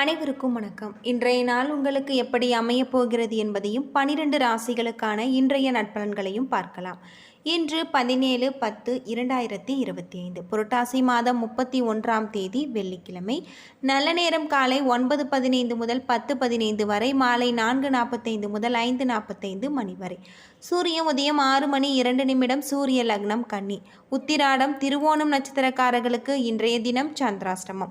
அனைவருக்கும் வணக்கம். இன்றைய நாள் உங்களுக்கு எப்படி அமையப் போகிறது என்பதையும் பனிரெண்டு ராசிகளுக்கான இன்றைய நட்பலன்களையும் பார்க்கலாம். இன்று பதினேழு பத்து இரண்டாயிரத்தி இருபத்தி ஐந்து புரட்டாசி மாதம் முப்பத்தி ஒன்றாம் தேதி வெள்ளிக்கிழமை. நல்ல நேரம் காலை ஒன்பது பதினைந்து முதல் பத்து பதினைந்து வரை மாலை நான்கு நாற்பத்தைந்து முதல் ஐந்து நாற்பத்தைந்து மணி வரை. சூரிய உதயம் ஆறு மணி இரண்டு நிமிடம் சூரிய லக்னம் கன்னி. உத்திராடம் திருவோணம் நட்சத்திரக்காரர்களுக்கு இன்றைய தினம் சந்திராஷ்டமம்.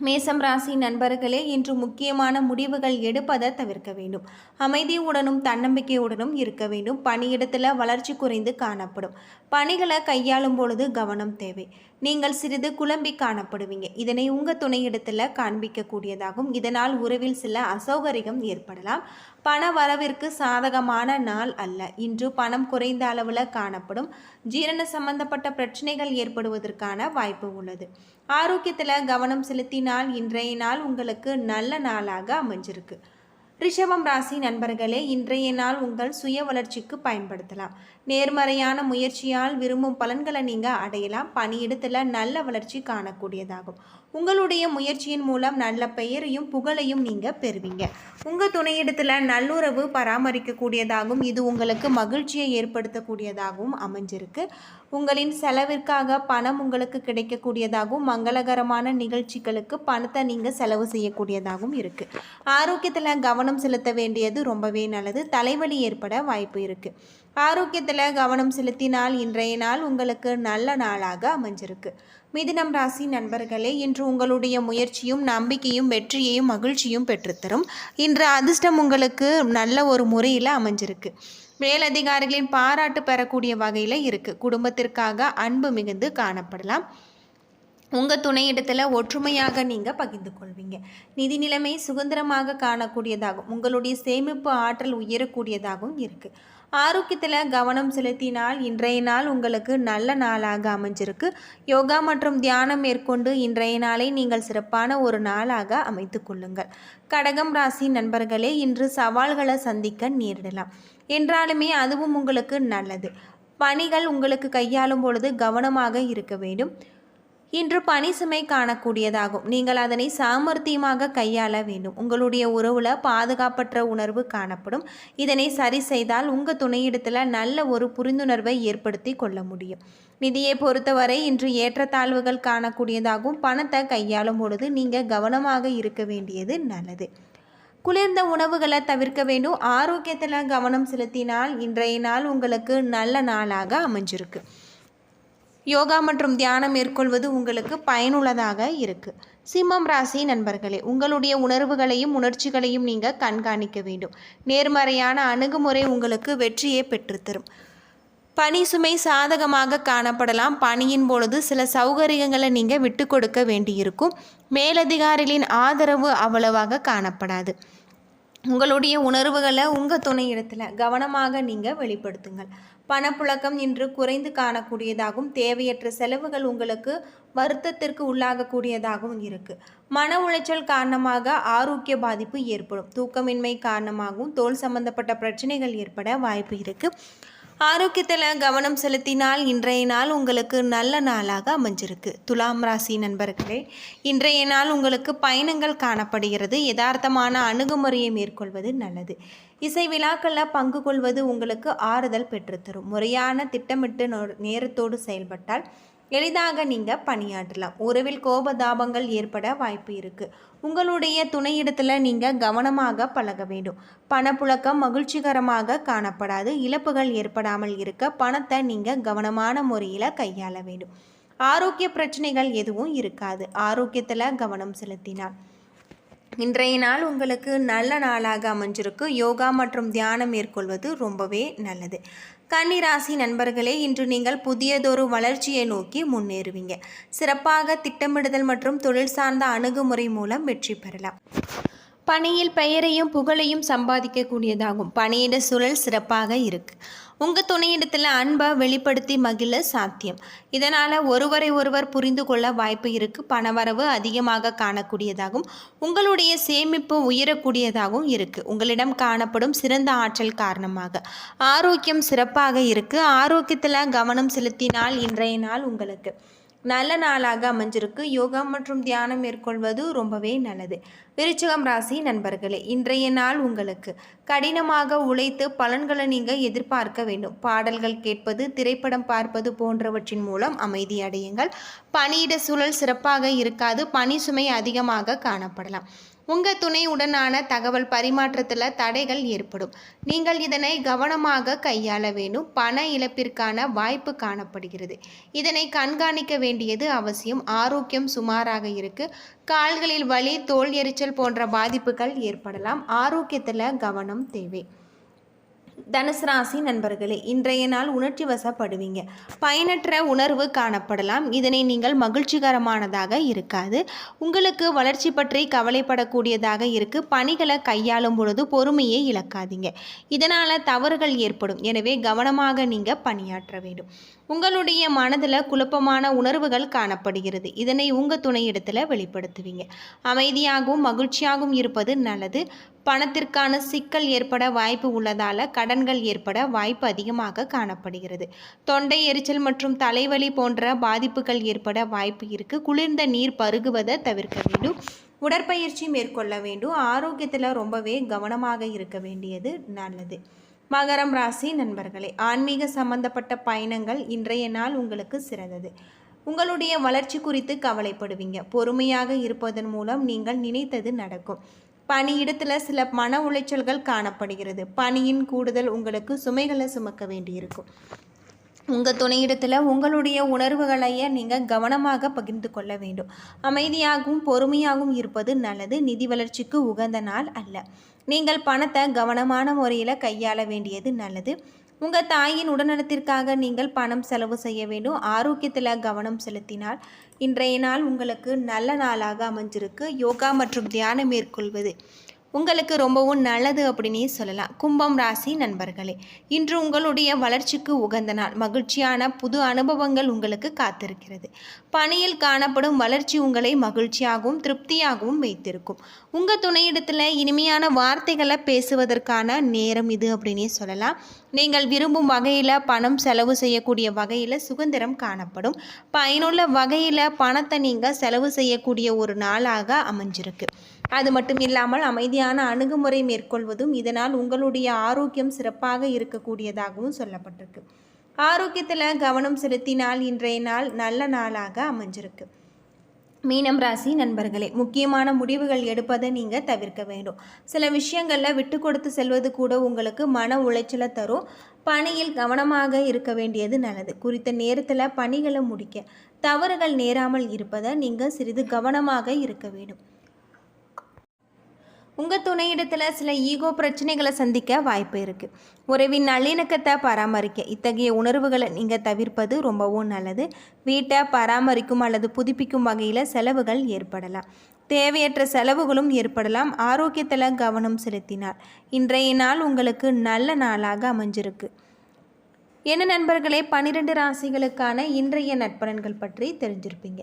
மேசம் ராசி நண்பர்களே இன்று முக்கியமான முடிவுகள் எடுப்பதை தவிர்க்க வேண்டும். அமைதியுடனும் தன்னம்பிக்கையுடனும் இருக்க வேண்டும். பணியிடத்தில் வளர்ச்சி குறைந்து காணப்படும். பணிகளை கையாளும் பொழுது கவனம் தேவை. நீங்கள் சிறிது குழம்பி காணப்படுவீங்க. இதனை உங்கள் துணையிடத்தில் காண்பிக்கக்கூடியதாகும். இதனால் உறவில் சில அசௌகரியம் ஏற்படலாம். பண வரவிற்கு சாதகமான நாள் அல்ல. இன்று பணம் குறைந்த அளவில் காணப்படும். ஜீரண சம்பந்தப்பட்ட பிரச்சனைகள் ஏற்படுவதற்கான வாய்ப்பு உள்ளது. ஆரோக்கியத்தில் கவனம் செலுத்தினால் இன்றைய நாள் உங்களுக்கு நல்ல நாளாக அமைஞ்சிருக்கு. ரிஷபம் ராசி நண்பர்களே இன்றைய நாள் உங்கள் சுய வளர்ச்சிக்கு பயன்படுத்தலாம். நேர்மறையான முயற்சியால் விரும்பும் பலன்களை நீங்கள் அடையலாம். பணியிடத்தில் நல்ல வளர்ச்சி காணக்கூடியதாகும். உங்களுடைய முயற்சியின் மூலம் நல்ல பெயரையும் புகழையும் நீங்கள் பெறுவீங்க. உங்கள் துணையிடத்தில் நல்லுறவு பராமரிக்கக்கூடியதாகவும் இது உங்களுக்கு மகிழ்ச்சியை ஏற்படுத்தக்கூடியதாகவும் அமைஞ்சிருக்கு. உங்களின் செலவிற்காக பணம் உங்களுக்கு கிடைக்கக்கூடியதாகவும் மங்களகரமான நிகழ்ச்சிகளுக்கு பணத்தை நீங்கள் செலவு செய்யக்கூடியதாகவும் இருக்குது ஆரோக்கியத்தில் கவனம் செலுத்த வேண்டியது ரொம்பவே நல்லது. தலைவலி ஏற்பட வாய்ப்பு இருக்குது ஆரோக்கியத்தில் கவனம் செலுத்தினால் இன்றைய நாள் உங்களுக்கு நல்ல நாளாக அமைஞ்சிருக்கு. மிதினம் ராசி நண்பர்களே இன்று உங்களுடைய முயற்சியும் நம்பிக்கையும் வெற்றியையும் மகிழ்ச்சியும் பெற்றுத்தரும். இன்று அதிர்ஷ்டம் உங்களுக்கு நல்ல ஒரு முறையில் அமைஞ்சிருக்கு. மேலதிகாரிகளின் பாராட்டு பெறக்கூடிய வகையில் இருக்குது குடும்பத்திற்காக அன்பு மிகுந்து காணப்படலாம். உங்கள் துணையிடத்தில் ஒற்றுமையாக நீங்கள் பகிர்ந்து கொள்வீங்க. நிதி நிலைமை சுதந்திரமாக காணக்கூடியதாகும் உங்களுடைய சேமிப்பு ஆற்றல் உயரக்கூடியதாகவும் இருக்குது ஆரோக்கியத்தில் கவனம் செலுத்தினால் இன்றைய நாள் உங்களுக்கு நல்ல நாளாக அமைஞ்சிருக்கு. யோகா மற்றும் தியானம் மேற்கொண்டு இன்றைய நாளை நீங்கள் சிறப்பான ஒரு நாளாக அமைத்து கொள்ளுங்கள். கடகம் ராசி நண்பர்களே இன்று சவால்களை சந்திக்க நேரிடலாம். என்றாலுமே அதுவும் உங்களுக்கு நல்லது. பணிகள் உங்களுக்கு கையாளும் பொழுது கவனமாக இருக்க வேண்டும். இன்று பணி சுமை காணக்கூடியதாகும். நீங்கள் அதனை சாமர்த்தியமாக கையாள வேண்டும். உங்களுடைய உறவுல பாதுகாப்பற்ற உணர்வு காணப்படும். இதனை சரி செய்தால் உங்கள் துணையிடத்தில் நல்ல ஒரு புரிந்துணர்வை ஏற்படுத்தி கொள்ள முடியும். நிதியை பொறுத்தவரை இன்று ஏற்றத்தாழ்வுகள் காணக்கூடியதாகவும் பணத்தை கையாளும் பொழுது நீங்கள் கவனமாக இருக்க வேண்டியது நல்லது. குளிர்ந்த உணவுகளை தவிர்க்க வேண்டும். ஆரோக்கியத்தில் கவனம் செலுத்தினால் இன்றைய நாள் உங்களுக்கு நல்ல நாளாக அமைஞ்சிருக்கு. யோகா மற்றும் தியானம் மேற்கொள்வது உங்களுக்கு பயனுள்ளதாக இருக்குது சிம்மம் ராசி நண்பர்களே உங்களுடைய உணர்வுகளையும் உணர்ச்சிகளையும் நீங்கள் கண்காணிக்க வேண்டும். நேர்மறையான அணுகுமுறை உங்களுக்கு வெற்றியை பெற்றுத்தரும் பனி சுமை சாதகமாக காணப்படலாம். பணியின் பொழுது சில சௌகரியங்களை நீங்கள் விட்டு கொடுக்க வேண்டியிருக்கும். மேலதிகாரிகளின் ஆதரவு அவ்வளவாக காணப்படாது. உங்களுடைய உணர்வுகளை உங்கள் துணையிடத்தில் கவனமாக நீங்கள் வெளிப்படுத்துங்கள். பணப்புழக்கம் இன்று குறைந்து காணக்கூடியதாகவும் தேவையற்ற செலவுகள் உங்களுக்கு வருத்தத்திற்கு உள்ளாகக்கூடியதாகவும் இருக்குது மன உளைச்சல் காரணமாக ஆரோக்கிய பாதிப்பு ஏற்படும். தூக்கமின்மை காரணமாகவும் தோல் சம்பந்தப்பட்ட பிரச்சனைகள் ஏற்பட வாய்ப்பு இருக்குது ஆரோக்கியத்தில் கவனம் செலுத்தினால் இன்றைய நாள் உங்களுக்கு நல்ல நாளாக அமைஞ்சிருக்கு. துலாம் ராசி நண்பர்களே இன்றைய நாள் உங்களுக்கு பயணங்கள் காணப்படுகிறது. யதார்த்தமான அணுகுமுறையை மேற்கொள்வது நல்லது. இசை விழாக்களில் பங்கு கொள்வது உங்களுக்கு ஆறுதல் பெற்றுத்தரும். முறையான திட்டமிட்டு நோ- நேரத்தோடு செயல்பட்டால் எளிதாக நீங்கள் பணியாற்றலாம். உறவில் கோபதாபங்கள் ஏற்பட வாய்ப்பு இருக்குது உங்களுடைய துணையிடத்தில் நீங்கள் கவனமாக பழக வேண்டும். பணப்புழக்கம் மகிழ்ச்சிகரமாக காணப்படாது. இழப்புகள் ஏற்படாமல் இருக்க பணத்தை நீங்கள் கவனமான முறையில் கையாள வேண்டும். ஆரோக்கிய பிரச்சனைகள் எதுவும் இருக்காது. ஆரோக்கியத்தில் கவனம் செலுத்தினால். இன்றைய நாள் உங்களுக்கு நல்ல நாளாக அமைஞ்சிருக்கு. யோகா மற்றும் தியானம் மேற்கொள்வது ரொம்பவே நல்லது. கன்னிராசி நண்பர்களே இன்று நீங்கள் புதியதொரு வளர்ச்சியை நோக்கி முன்னேறுவீங்க. சிறப்பாக திட்டமிடுதல் மற்றும் தொழில் சார்ந்த அணுகுமுறை மூலம் வெற்றி பெறலாம். பணியில் பெயரையும் புகழையும் சம்பாதிக்கக்கூடியதாகும். பணியிட சூழல் சிறப்பாக இருக்குது உங்கள் துணையிடத்தில் அன்பை வெளிப்படுத்தி மகிழ சாத்தியம். இதனால் ஒருவரை ஒருவர் புரிந்து கொள்ள வாய்ப்பு இருக்குது பணவரவு அதிகமாக காணக்கூடியதாகவும் உங்களுடைய சேமிப்பு உயரக்கூடியதாகவும் இருக்குது உங்களிடம் காணப்படும் சிறந்த ஆற்றல் காரணமாக. ஆரோக்கியம் சிறப்பாக இருக்குது ஆரோக்கியத்தில் கவனம் செலுத்தினால் இன்றைய நாள் உங்களுக்கு. நல்ல நாளாக அமைஞ்சிருக்கு. யோகா மற்றும் தியானம் மேற்கொள்வது ரொம்பவே நல்லது. விருச்சகம் ராசி நண்பர்களே இன்றைய நாள் உங்களுக்கு. கடினமாக உழைத்து பலன்களை நீங்கள் எதிர்பார்க்க வேண்டும். பாடல்கள் கேட்பது திரைப்படம் பார்ப்பது போன்றவற்றின் மூலம் அமைதி அடையுங்கள். பணியிட சூழல் சிறப்பாக இருக்காது. பணி சுமை அதிகமாக காணப்படலாம். உங்கள் துணையுடனான தகவல் பரிமாற்றத்தில் தடைகள் ஏற்படும். நீங்கள் இதனை கவனமாக கையாள வேண்டும். பண இழப்பிற்கான வாய்ப்பு காணப்படுகிறது. இதனை கண்காணிக்க வேண்டியது அவசியம். ஆரோக்கியம் சுமாராக இருக்கு. கால்களில் வலி தோல் எரிச்சல் போன்ற பாதிப்புகள் ஏற்படலாம். ஆரோக்கியத்தில் கவனம் தேவை. தனுசு ராசி நண்பர்களே இன்றைய நாள் உணர்ச்சி வசப்படுவீங்க. பயனற்ற உணர்வு காணப்படலாம். இதனை நீங்கள் மகிழ்ச்சிகரமானதாக இருக்காது. உங்களுக்கு வளர்ச்சி பற்றி கவலைப்படக்கூடியதாக இருக்கு. பணிகளை கையாளும் பொழுது பொறுமையை இழக்காதீங்க. இதனால் தவறுகள் ஏற்படும். எனவே கவனமாக நீங்கள் பணியாற்ற வேண்டும். உங்களுடைய மனதில் குழப்பமான உணர்வுகள் காணப்படுகிறது. இதனை உங்கள் துணையிடத்தில் வெளிப்படுத்துவீங்க. அமைதியாகவும் மகிழ்ச்சியாகவும் இருப்பது நல்லது. பணத்திற்கான சிக்கல் ஏற்பட வாய்ப்பு உள்ளதால் கடன்கள் ஏற்பட வாய்ப்பு அதிகமாக காணப்படுகிறது. தொண்டை எரிச்சல் மற்றும் தலைவலி போன்ற பாதிப்புகள் ஏற்பட வாய்ப்பு இருக்குது குளிர்ந்த நீர் பருகுவதை தவிர்க்க வேண்டும். உடற்பயிற்சி மேற்கொள்ள வேண்டும். ஆரோக்கியத்தில் ரொம்பவே கவனமாக இருக்க வேண்டியது நல்லது. மகரம் ராசி நண்பர்களே ஆன்மீக சம்பந்தப்பட்ட பயணங்கள் இன்றைய நாள் உங்களுக்கு சிறந்தது. உங்களுடைய வளர்ச்சி குறித்து கவலைப்படுவீங்க. பொறுமையாக இருப்பதன் மூலம் நீங்கள் நினைத்தது நடக்கும். பணியிடத்தில் சில மன உளைச்சல்கள் காணப்படுகிறது. பணியின் கூடுதல் உங்களுக்கு சுமைகளை சுமக்க வேண்டியிருக்கும். உங்கள் துணையிடத்தில் உங்களுடைய உணர்வுகளையே நீங்கள் கவனமாக பகிர்ந்து கொள்ள வேண்டும். அமைதியாகவும் பொறுமையாகவும் இருப்பது நல்லது. நிதி வளர்ச்சிக்கு உகந்த நாள் அல்ல. நீங்கள் பணத்தை கவனமான முறையில் கையாள வேண்டியது நல்லது. உங்கள் தாயின் உடல்நலத்திற்காக நீங்கள் பணம் செலவு செய்ய வேண்டும். ஆரோக்கியத்தில் கவனம் செலுத்தினால் இன்றைய நாள் உங்களுக்கு நல்ல நாளாக அமைஞ்சிருக்கு. யோகா மற்றும் தியானம் மேற்கொள்வது உங்களுக்கு ரொம்பவும் நல்லது அப்படின்னே சொல்லலாம். கும்பம் ராசி நண்பர்களே இன்று உங்களுடைய வளர்ச்சிக்கு உகந்த நாள். மகிழ்ச்சியான புது அனுபவங்கள் உங்களுக்கு காத்திருக்கிறது. பணியில் காணப்படும் வளர்ச்சி உங்களை மகிழ்ச்சியாகவும் திருப்தியாகவும் வைத்திருக்கும். உங்கள் துணையிடத்தில் இனிமையான வார்த்தைகளை பேசுவதற்கான நேரம் இது அப்படின்னே சொல்லலாம். நீங்கள் விரும்பும் வகையில் பணம் செலவு செய்யக்கூடிய வகையில் சுதந்திரம் காணப்படும். பயனுள்ள வகையில் பணத்தை நீங்கள் செலவு செய்யக்கூடிய ஒரு நாளாக அமைஞ்சிருக்கு. அது மட்டும் இல்லாமல் அமைதியான அணுகுமுறை மேற்கொள்வதும் இதனால் உங்களுடைய ஆரோக்கியம் சிறப்பாக இருக்கக்கூடியதாகவும் சொல்லப்பட்டிருக்கு. ஆரோக்கியத்தில் கவனம் செலுத்தினால் இன்றைய நாள் நல்ல நாளாக அமைஞ்சிருக்கு. மீனம் ராசி நண்பர்களே முக்கியமான முடிவுகள் எடுப்பதை நீங்கள் தவிர்க்க வேண்டும். சில விஷயங்களில் விட்டு கொடுத்து செல்வது கூட உங்களுக்கு மன உளைச்சலை தரும். பணியில் கவனமாக இருக்க வேண்டியது நல்லது. குறித்த நேரத்தில் பணிகளை முடிக்க தவறுகள் நேராமல் இருப்பதை நீங்கள் சிறிது கவனமாக இருக்க வேண்டும். உங்கள் துணையிடத்தில் சில ஈகோ பிரச்சனைகளை சந்திக்க வாய்ப்பு இருக்குது உறவின் நல்லிணக்கத்தை பராமரிக்க இத்தகைய உணர்வுகளை நீங்கள் தவிர்ப்பது ரொம்பவும் நல்லது. வீட்டை பராமரிக்கும் அல்லது புதுப்பிக்கும் வகையில் செலவுகள் ஏற்படலாம். தேவையற்ற செலவுகளும் ஏற்படலாம். ஆரோக்கியத்தில் கவனம் செலுத்தினார் இன்றைய நாள் உங்களுக்கு நல்ல நாளாக அமைஞ்சிருக்கு. என்ன நண்பர்களே பன்னிரெண்டு ராசிகளுக்கான இன்றைய நட்பலன்கள் பற்றி தெரிஞ்சிருப்பீங்க.